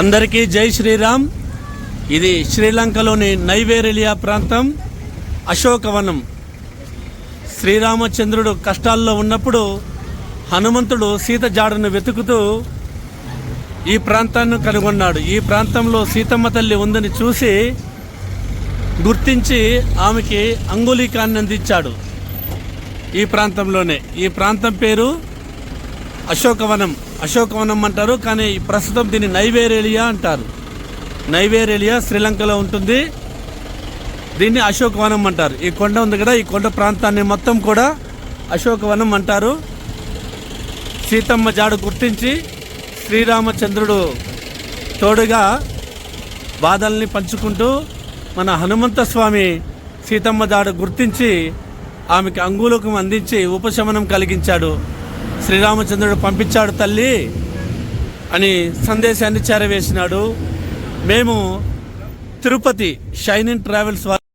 అందరికీ జై శ్రీరామ్. ఇది శ్రీలంకలోని నైవేరెలియా ప్రాంతం అశోకవనం. శ్రీరామచంద్రుడు కష్టాల్లో ఉన్నప్పుడు హనుమంతుడు సీత జాడను వెతుకుతూ ఈ ప్రాంతాన్ని కనుగొన్నాడు. ఈ ప్రాంతంలో సీతమ్మ తల్లి ఉందని చూసి గుర్తించి ఆమెకి అంగుళీకాన్ని అందించాడు ఈ ప్రాంతంలోనే. ఈ ప్రాంతం పేరు అశోకవనం. అశోకవనం అంటారు కానీ ప్రస్తుతం దీన్ని నైవేరేలియా అంటారు. నైవేరేలియా శ్రీలంకలో ఉంటుంది. దీన్ని అశోకవనం అంటారు. ఈ కొండ ఉంది కదా ఈ కొండ ప్రాంతాన్ని మొత్తం కూడా అశోకవనం అంటారు. సీతమ్మ జాడు గుర్తించి శ్రీరామచంద్రుడు తోడుగా బాధల్ని పంచుకుంటూ మన హనుమంత స్వామి సీతమ్మ జాడు గుర్తించి ఆమెకి అంగుళకం అందించి ఉపశమనం కలిగించాడు. శ్రీరామచంద్రుడు పంపించాడు తల్లి అని సందేశాన్ని చేరవేసినాడు. మేము తిరుపతి షైనింగ్ ట్రావెల్స్ వారు